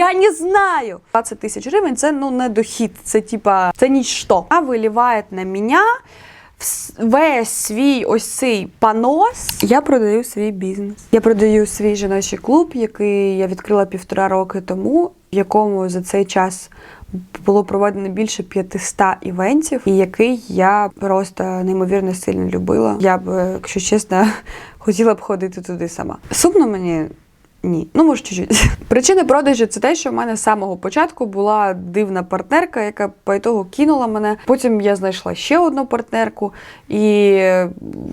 Я не знаю. 20 тисяч гривень це ну не дохід, це типа це ніщо. А виливає на мене весь свій ось цей понос. Я продаю свій бізнес. Я продаю свій жіночий клуб, який я відкрила півтора роки тому, в якому за цей час. Було проведено більше 500 івентів, і який я просто неймовірно сильно любила. Я б, якщо чесно, хотіла б ходити туди сама. Сумно мені ні, ну може чуть-чуть. Причина продажу це те, що в мене з самого початку була дивна партнерка, яка по ітогу кинула мене. Потім я знайшла ще одну партнерку, і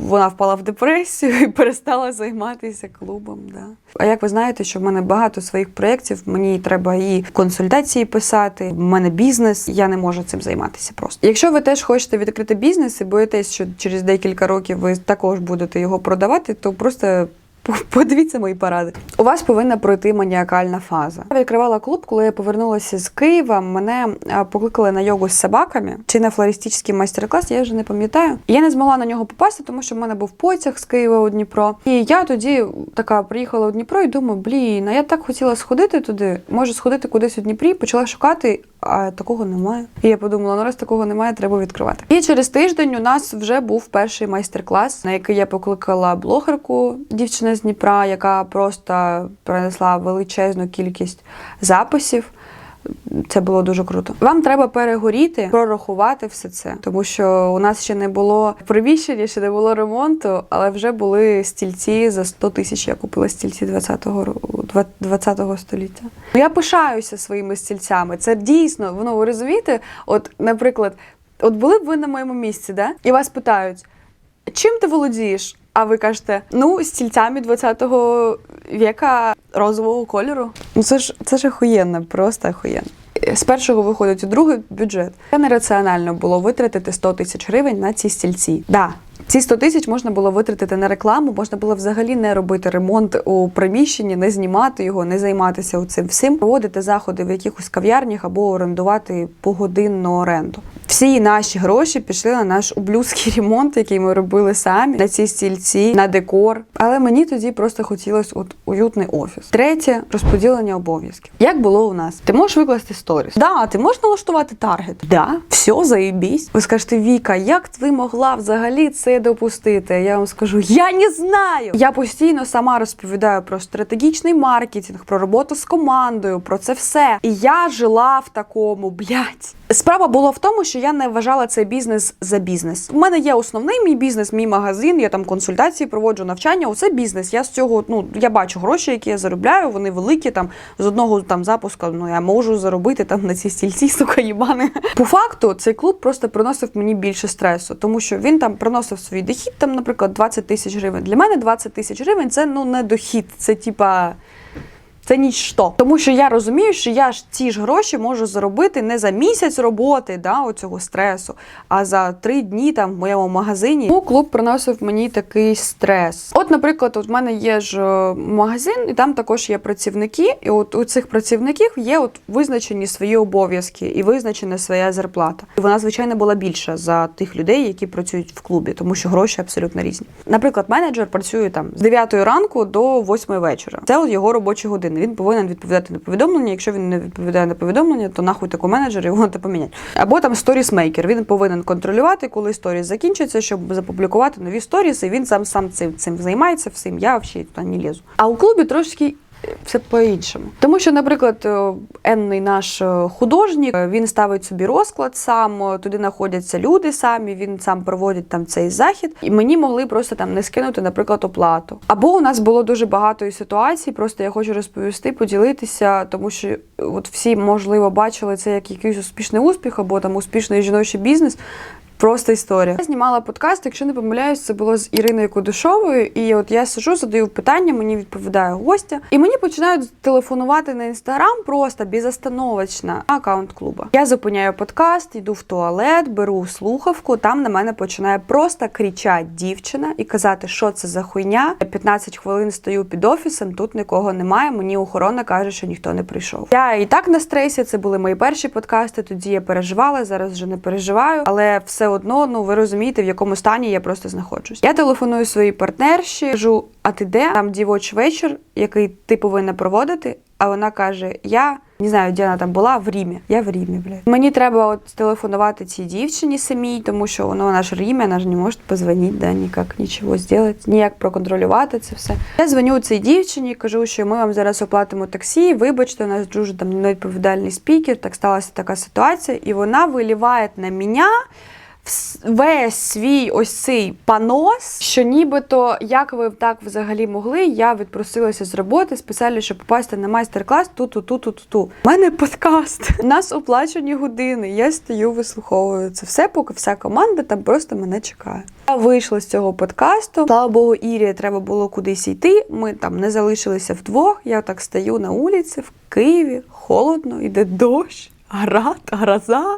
вона впала в депресію і перестала займатися клубом. Да. А як ви знаєте, що в мене багато своїх проєктів, мені треба і консультації писати, в мене бізнес, я не можу цим займатися просто. Якщо ви теж хочете відкрити бізнес і боїтесь, що через декілька років ви також будете його продавати, то просто Подивіться мої поради. У вас повинна пройти маніакальна фаза. Я відкривала клуб, коли я повернулася з Києва. Мене покликали на йогу з собаками чи на флористичний майстер-клас, я вже не пам'ятаю. Я не змогла на нього попасти, тому що в мене був потяг з Києва у Дніпро. І я тоді така приїхала у Дніпро і думаю, блін, а я так хотіла сходити туди. Може сходити кудись у Дніпрі, почала шукати. А такого немає. І я подумала, ну раз такого немає, треба відкривати. І через тиждень у нас вже був перший майстер-клас, на який я покликала блогерку, дівчина з Дніпра, яка просто принесла величезну кількість записів. Це було дуже круто. Вам треба перегоріти, прорахувати все це, тому що у нас ще не було приміщення, ще не було ремонту, але вже були стільці за 100 тисяч. Я купила стільці 20-го 20-го століття. Я пишаюся своїми стільцями. Це дійсно, воно ви розумієте? От, наприклад, от були б ви на моєму місці, да? і вас питають, чим ти володієш? А ви кажете, ну, стільцями 20-го віка розового кольору. Ну це ж це ж охуєнно, просто охуєнно. З першого виходить у другий бюджет. Це нераціонально було витратити 100 тисяч гривень на ці стільці. Да. Ці 100 тисяч можна було витратити на рекламу, можна було взагалі не робити ремонт у приміщенні, не знімати його, не займатися цим всім, проводити заходи в якихось кав'ярнях або орендувати погодинну оренду. Всі наші гроші пішли на наш ублюдський ремонт, який ми робили самі, на ці стільці, на декор. Але мені тоді просто хотілося от уютний офіс. Третє розподілення обов'язків. Як було у нас? Ти можеш викласти сторіс? Да, ти можеш налаштувати таргет. Да, все, заєбісь. Ви скажете, Віка, як ти могла взагалі це допустити? Я вам скажу, я не знаю. Я постійно сама розповідаю про стратегічний маркетинг, про роботу з командою, про це все. І я жила в такому, блядь. Справа була в тому, що я не вважала цей бізнес за бізнес. У мене є основний мій бізнес, мій магазин. Я там консультації проводжу навчання. Оце бізнес. Я з цього ну я бачу гроші, які я заробляю. Вони великі. Там з одного там запуску ну я можу заробити там на ці стільці, сука, їбани. По факту цей клуб просто приносив мені більше стресу, тому що він там приносив свій дохід, там, наприклад, 20 тисяч гривень. Для мене 20 тисяч гривень це ну не дохід, це типа. Це ніщо. Тому що я розумію, що я ж ці ж гроші можу заробити не за місяць роботи, да, оцього стресу, а за три дні там в моєму магазині. Тому клуб приносив мені такий стрес. От, наприклад, от в мене є ж е, магазин, і там також є працівники. І от у цих працівників є от визначені свої обов'язки і визначена своя зарплата. І вона, звичайно, була більша за тих людей, які працюють в клубі, тому що гроші абсолютно різні. Наприклад, менеджер працює там з 9 ранку до 8 вечора. Це от його робочі години. Він повинен відповідати на повідомлення. Якщо він не відповідає на повідомлення, то нахуй таку менеджер його треба поміняти. Або там сторісмейкер. Він повинен контролювати, коли сторіс закінчиться, щоб запублікувати нові сторіси. Він сам сам цим цим займається всім. Я взагалі туди не лізу. А у клубі трошки. Все по-іншому. Тому що, наприклад, е, енний наш е, художник, е, він ставить собі розклад сам, туди знаходяться люди самі, він сам проводить там цей захід, і мені могли просто там не скинути, наприклад, оплату. Або у нас було дуже багато ситуацій, просто я хочу розповісти, поділитися, тому що от всі, можливо, бачили це як якийсь успішний успіх, або там успішний жіночий бізнес. Просто історія. Я знімала подкаст, якщо не помиляюсь, це було з Іриною Кудушовою. І от я сижу, задаю питання, мені відповідає гостя, і мені починають телефонувати на інстаграм просто безостановочно аккаунт клуба. Я зупиняю подкаст, йду в туалет, беру слухавку. Там на мене починає просто кричати дівчина і казати, що це за хуйня. Я 15 хвилин стою під офісом, тут нікого немає. Мені охорона каже, що ніхто не прийшов. Я і так на стресі. Це були мої перші подкасти. Тоді я переживала, зараз вже не переживаю, але все одно, ну ви розумієте, в якому стані я просто знаходжусь. Я телефоную своїй партнерші, кажу, а ти де? Там дівоч вечір, який ти повинна проводити. А вона каже: Я Не знаю, де вона там була, в Римі. Я в Римі, блядь. Мені треба от телефонувати цій дівчині самій, тому що ну, вона ж в Римі, вона ж не може позвонити, да, ніяк нічого зробити, ніяк проконтролювати це все. Я дзвоню цій дівчині, кажу, що ми вам зараз оплатимо таксі. Вибачте, у нас дуже там невідповідальний спікер. Так сталася така ситуація, і вона виливає на мене весь свій ось цей понос, що нібито як ви так взагалі могли, я відпросилася з роботи спеціально, щоб попасти на майстер-клас ту ту ту ту ту ту У мене подкаст. У нас оплачені години. Я стою, вислуховую це все, поки вся команда там просто мене чекає. Я вийшла з цього подкасту. Слава Богу, Ірі треба було кудись йти. Ми там не залишилися вдвох. Я так стою на вулиці в Києві, холодно, йде дощ, град, гроза.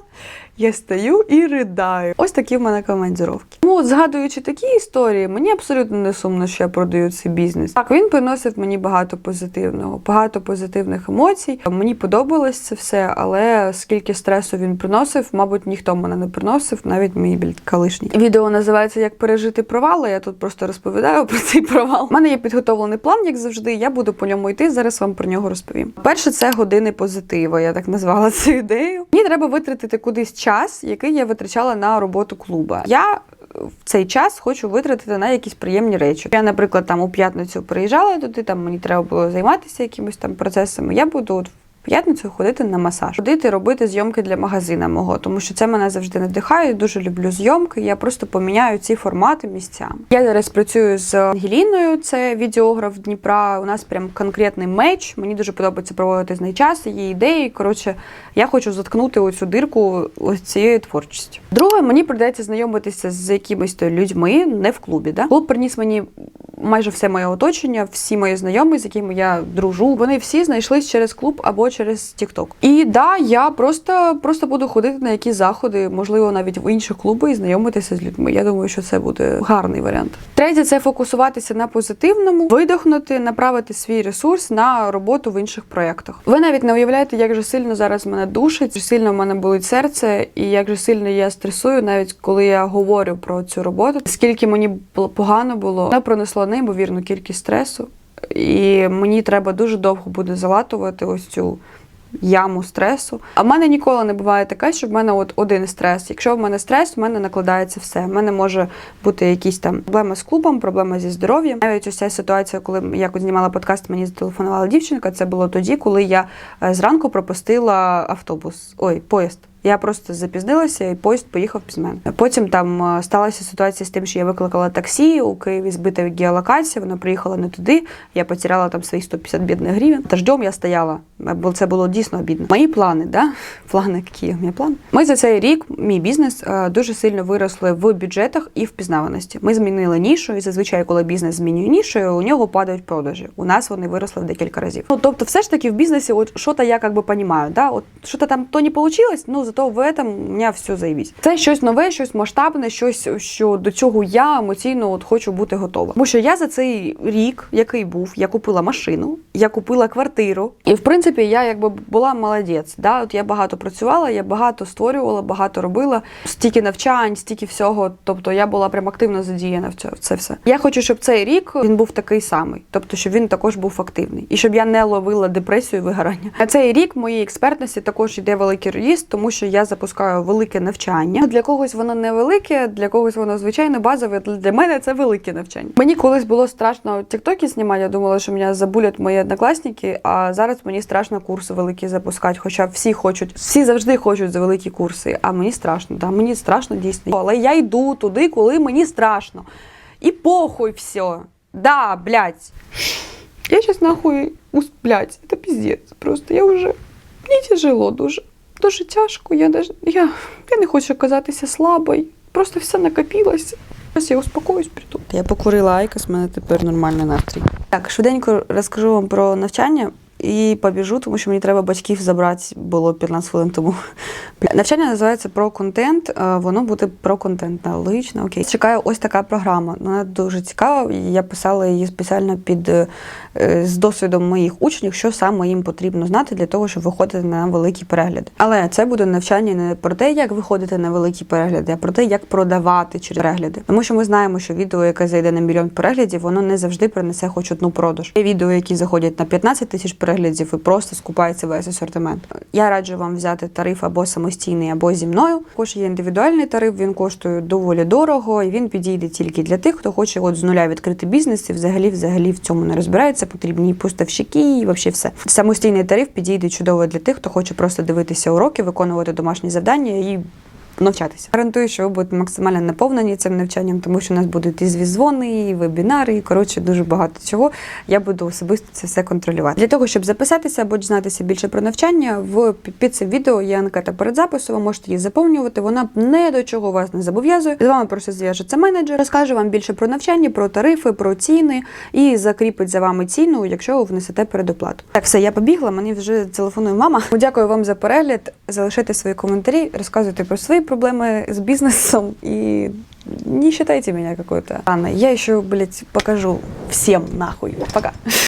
Я стою і ридаю. Ось такі в мене командіровки. Ну, от згадуючи такі історії, мені абсолютно не сумно, що я продаю цей бізнес. Так, він приносив мені багато позитивного, багато позитивних емоцій. Мені подобалось це все, але скільки стресу він приносив, мабуть, ніхто мене не приносив, навіть мій колишній. Відео називається Як пережити провал. а Я тут просто розповідаю про цей провал. У мене є підготовлений план, як завжди. Я буду по ньому йти. Зараз вам про нього розповім. Перше, це години позитиву. Я так назвала цю ідею. Мені треба витратити кудись час, який я витрачала на роботу клуба. Я в цей час хочу витратити на якісь приємні речі. Я, наприклад, там у п'ятницю приїжджала туди, там мені треба було займатися якимось там процесами. Я буду от п'ятницю ходити на масаж, ходити робити зйомки для магазина мого, тому що це мене завжди надихає. Дуже люблю зйомки. Я просто поміняю ці формати місцями. Я зараз працюю з Ангеліною, це відеограф Дніпра. У нас прям конкретний меч. Мені дуже подобається проводити з нею час, її ідеї. Коротше, я хочу заткнути оцю дирку ось цією творчістю. Друге, мені прийдеться знайомитися з якимись людьми, не в клубі. Да? Клуб приніс мені майже все моє оточення, всі мої знайомі, з якими я дружу. Вони всі знайшлись через клуб або через TikTok. І да, я просто, просто буду ходити на якісь заходи, можливо, навіть в інші клуби і знайомитися з людьми. Я думаю, що це буде гарний варіант. Третє це фокусуватися на позитивному, видихнути, направити свій ресурс на роботу в інших проєктах. Ви навіть не уявляєте, як же сильно зараз мене душить, як сильно в мене болить серце, і як же сильно я стресую, навіть коли я говорю про цю роботу. Скільки мені погано було, вона пронесло неймовірну кількість стресу, і мені треба дуже довго буде залатувати ось цю. Яму стресу. А в мене ніколи не буває таке, що в мене от один стрес. Якщо в мене стрес, в мене накладається все. В мене може бути якісь там проблеми з клубом, проблема зі здоров'ям. Навіть ось ця ситуація, коли я знімала подкаст, мені зателефонувала дівчинка. Це було тоді, коли я е, зранку пропустила автобус. Ой, поїзд. Я просто запізнилася, і поїзд поїхав без мене. Потім там е, сталася ситуація з тим, що я викликала таксі у Києві збита геолокація, воно приїхало не туди. Я потеряла там свої 150 бідних гривень. Дождем я стояла, бо це було дійсно обідно. Мої плани, да? плани, які у мене плани. Ми за цей рік, мій бізнес, е, дуже сильно виросли в бюджетах і впізнаваності. Ми змінили нішу, і зазвичай, коли бізнес змінює нішу, у нього падають продажі. У нас вони виросли в декілька разів. Ну тобто, все ж таки в бізнесі, от що-то я як би понімаю, да? от що-то там то не вийшло, ну зато в этом у мене все заєбісь. Це щось нове, щось масштабне, щось, що до цього я емоційно от хочу бути готова. Тому що я за цей рік, який був, я купила машину, я купила квартиру, і в принципі я якби була молодець. Да? От я багато працювала, я багато створювала, багато робила, стільки навчань, стільки всього. Тобто я була прям активно задіяна в це, це все. Я хочу, щоб цей рік він був такий самий, тобто щоб він також був активний, і щоб я не ловила депресію і вигорання. На цей рік моїй експертності також йде великий ріст, тому що я запускаю велике навчання. Для когось воно невелике, для когось воно звичайно базове. Для мене це велике навчання. Мені колись було страшно тіктоки знімати. Я думала, що мене забулять мої однокласники. А зараз мені страшно курси великі запускати. Хоча всі хочуть, всі завжди хочуть за великі курси. А мені страшно. Да, мені страшно дійсно. Але я йду туди, коли мені страшно. І похуй все. Да, блядь. Я сейчас нахуй, блядь, это пиздец. Просто я вже мені тяжело дуже. Дуже тяжко. Я я, я не хочу казатися слабою. Просто все накопилося. Зараз я успокоюсь прийду. Я покурила айкос, мене тепер нормальний настрій. Так, швиденько розкажу вам про навчання і побіжу, тому що мені треба батьків забрати, було 15 хвилин тому. Навчання називається про контент. е, Воно буде про контент. Логічно, окей. Чекаю ось така програма. Вона дуже цікава. Я писала її спеціально під е, з досвідом моїх учнів, що саме їм потрібно знати для того, щоб виходити на великі перегляди. Але це буде навчання не про те, як виходити на великі перегляди, а про те, як продавати через перегляди. Тому що ми знаємо, що відео, яке зайде на мільйон переглядів, воно не завжди принесе хоч одну продаж. Є відео, які заходять на 15 тисяч переглядів і просто скупається весь асортимент. Я раджу вам взяти тариф або самостійний, або зі мною. Також є індивідуальний тариф. Він коштує доволі дорого, і він підійде тільки для тих, хто хоче от з нуля відкрити бізнес і взагалі, взагалі в цьому не розбирається. Потрібні поставщики, і взагалі все. Самостійний тариф підійде чудово для тих, хто хоче просто дивитися уроки, виконувати домашні завдання і навчатися. Гарантую, що ви будете максимально наповнені цим навчанням, тому що у нас будуть і звіздзвони, і вебінари, і коротше дуже багато чого. Я буду особисто це все контролювати. Для того, щоб записатися або дізнатися більше про навчання, в під цим відео є анкета перед записом, ви можете її заповнювати. Вона не до чого вас не зобов'язує. З вами просто зв'яжеться менеджер, розкаже вам більше про навчання, про тарифи, про ціни і закріпить за вами ціну, якщо ви внесете передоплату. Так, все, я побігла. Мені вже телефонує мама. Дякую вам за перегляд. Залишайте свої коментарі, розказуйте про свої проблемы с бизнесом и не считайте меня какой-то. Анна, я еще, блядь, покажу всем нахуй. Пока.